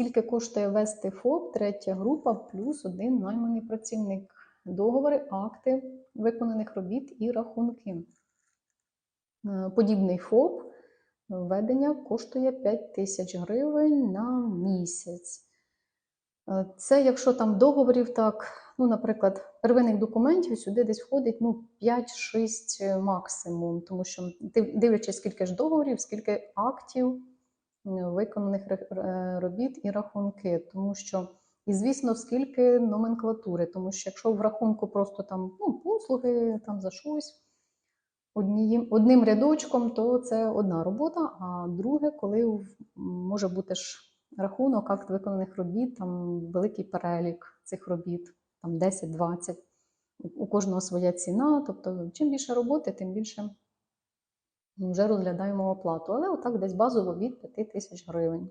Скільки коштує вести ФОП, третя група, плюс один найманий працівник. Договори, акти виконаних робіт і рахунки. Е, Подібний ФОП введення коштує 5 тисяч гривень на місяць. Е, Це якщо там договорів, так, ну, наприклад, первинних документів сюди десь входить ну, 5-6 максимум, тому що дивлячись, скільки ж договорів, скільки актів виконаних робіт і рахунки. Тому що, і звісно, скільки номенклатури, тому що якщо в рахунку просто там ну, послуги там за щось однієм, одним рядочком, то це одна робота, а друге, коли може бути ж рахунок, акт виконаних робіт, там великий перелік цих робіт, там 10-20. У- У кожного своя ціна. Тобто, чим більше роботи, тим більше вже розглядаємо оплату. Але отак десь базово від 5 тисяч гривень.